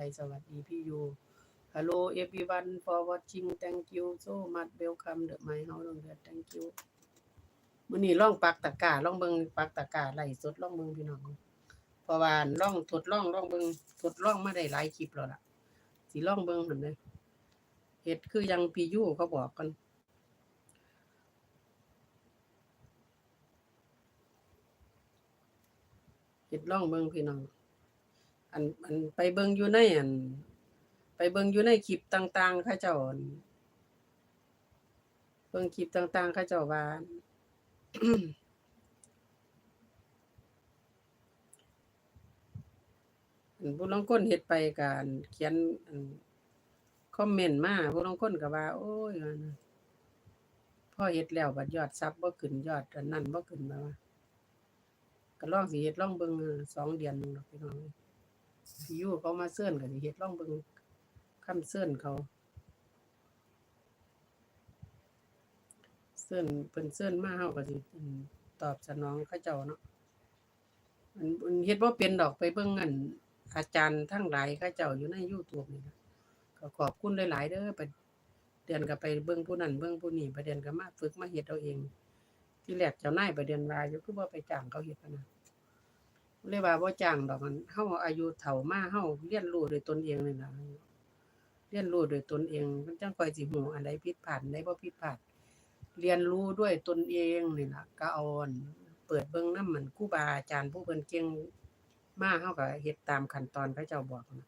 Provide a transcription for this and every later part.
DI สวัสดีพี่ยู Hello everyone for watching thank you so much welcome the my house ลงเดือด thank you มื้อนี้ลองปักตะกาล่องเบิงปักตะกาไล่สดล่องเบิงพี่น้องเพราะว่าล่องทดล่องล่องเบิงทดล่องมาได้หลายคลิปแล้วล่ะสิล่องเบิ่งหั่นเด้อเฮ็ดคือยังพี่ยูเขาบอกกันเฮ็ดล่องเบิงพี่น้อง อันอันไปเบิ่งอยู่ในอัน ไปเบิ่งอยู่ในคลิปต่างๆเขาเจ้าอั่นเบิ่งคลิปต่างๆเขาเจ้าว่านผู้ลางคนเฮ็ดไปการเขียนคอมเมนต์มาผู้ลางคนก็ว่า โอ้ยว่อเฮ็ดแล้วบัดยอดซับบ่ขึ้นยอดอันนั้นบ่ขึ้นมาก็ลองสิเฮ็ดลองเบิ่งสองเดือนนึงดอกพี่น้อง พี่อยู่เขามาเชิญก็สิเฮ็ดลองเบิ่งคำเชิญเขาเชิญเพิ่นเชิญมาเฮาก็สิตอบสนองเขาเจ้าเนาะอันเฮ็ดบ่เป็นดอกไปเบิ่งอันอาจารย์ทั้งหลายเขาเจ้าอยู่ใน YouTube นี่ล่ะก็ขอบคุณหลาย ๆ เด้อไปเดือนก็ไปเบิ่งผู้นั้นเบิ่งผู้นี้ประเด็นก็มาฝึกมาเฮ็ดเอาเอง ที่แรกเจ้านายประเด็นว่าอยู่คือบ่ไปจ้างเขาเฮ็ดนะ เลยว่าบ่จ้างดอกมันเฮาอายุเฒ่ามาเฮาเรียนรู้ด้วยตนเองนี่ล่ะเรียนรู้ด้วยตนเองมันจังค่อยสิฮู้อันใดผิดพลาดอันใดบ่ผิดพลาดเรียนรู้ด้วยตนเองนี่ล่ะก็เอาอันเปิดเบิ่งนำมันครูบาอาจารย์ผู้เพิ่นเก่งมาเฮาก็เฮ็ดตามขั้นตอนเขาเจ้าบอกนะ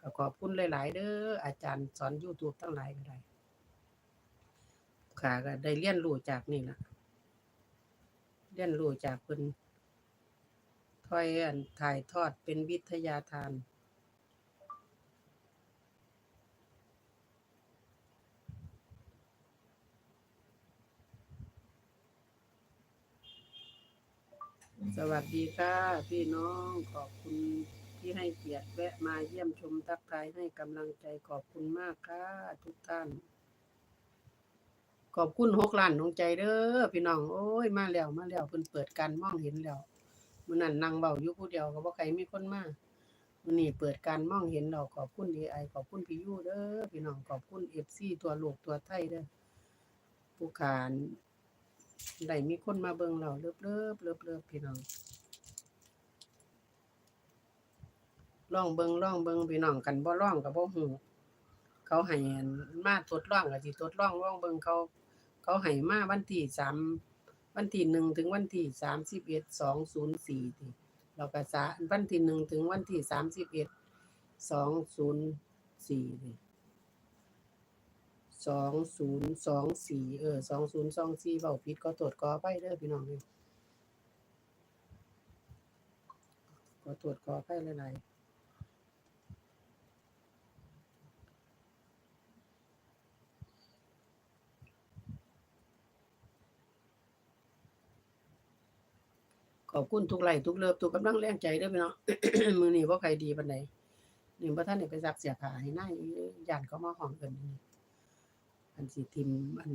ก็ขอบคุณหลาย ๆ เด้ออาจารย์สอน YouTube ทั้งหลายก็ได้ข้าก็ได้เรียนรู้จากนี่ล่ะเรียนรู้จากเพิ่น ถอยถ่ายทอดเป็นวิทยาทานสวัสดีค่ะ พี่น้องขอบคุณที่ให้เกียรติแวะมาเยี่ยมชมทักทายให้กำลังใจขอบคุณมากค่ะ ทุกท่าน ขอบคุณหกล้านดวงใจเด้อพี่น้อง โอ้ยมาแล้วมาแล้วเพิ่นเปิดการมองเห็นแล้ว มื้อนั้นนั่งเว้าอยู่ผู้เดียวก็บ่ใครมีคนมามื้อนี้เปิดการมองเห็นแล้วขอบคุณ AI ขอบคุณพี่ยูเด้อพี่น้องขอบคุณ FC ตัวโลกตัวไทยเด้อผู้ขานได้มีคนมาเบิ่งเราเลิบเลิบเลิบเลิบพี่น้องลองเบิ่งลองเบิ่งพี่น้องกันบ่ลองก็บ่ฮู้เขาให้มาทดล่องก็สิทดล่องลองเบิ่งเขา เขาให้มาวันที่สาม วันที่หนึ่งถึงวันที่สามสิบเอ็ดสองศูนย์สี่ทีเราก็สาวันที่หนึ่งถึงวันที่สามสิบเอ็ดสองศูนย์สี่ทีสองศูนย์สองสี่เออสองศูนย์สองสี่เบาผิดก็ตรวจกอไปเด้อพี่น้องเด้อก็ตรวจกอไปหลายๆ ขอบคุณทุกไลค์ทุกเลิฟทุกกำลังแรงใจด้อพี่น้อง มือนี้บ่ใครดีปานใดนี่บ่ทันได้ไปซักเสียผ้าให้นายย่านเขามาห้องเอิ้นอันสิทิมอัน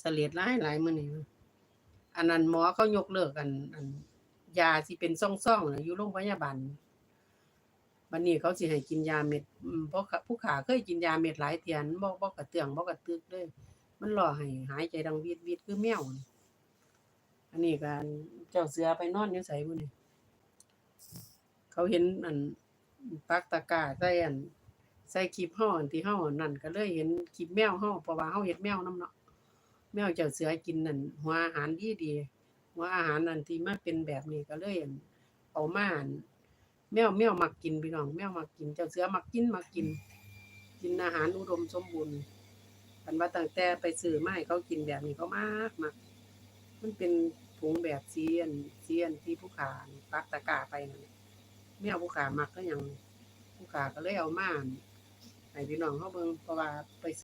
เสลียดหลายหลายมือนี้อันนั้นหมอเขายกเลิกอัน อัน ยาสิเป็นซ่องๆน่ะอยู่โรงพยาบาลบัดนี้เขาสิให้กินยาเม็ดเพราะผู้ขาเคยกินยาเม็ดหลายเทียนบ่บ่กระเตืองบ่กระตึกเลยมันรอให้หายใจดังวีดๆคือแมวนี่ อันนี้ก็อันเจ้าเสือไปนอนยู่ไสบุนี่เขาเห็นอันปักตะกร้าใส่อันใส่คลิปเฮาอันที่เฮานั่นก็เลยเห็นคลิปแมวเฮาเพราะว่าเฮาเฮ็ดแมวน้ำเนาะแมวเจ้าเสือกินนั่นหัวอาหารดีดีหัวอาหารนั่นที่มาเป็นแบบนี้ก็เลยอั่นเอามาอันแมวแมวมักกินพี่น้องแมวมักกิน เจ้าเสือมักกินมักกิน กินอาหารอุดมสมบูรณ์คันว่าตั้งแต่ไปซื้อไม้เขากินแบบนี้เขามากมักมันเป็น ถุงแบบเซียนเซียนที่ผู้ขาปักตะกร้าไปนั่นแหละแม่เอาผู้ขามักก็ยังผู้ขาก็เลยเอามาให้พี่น้องเขาเบิ่งเพราะว่าไป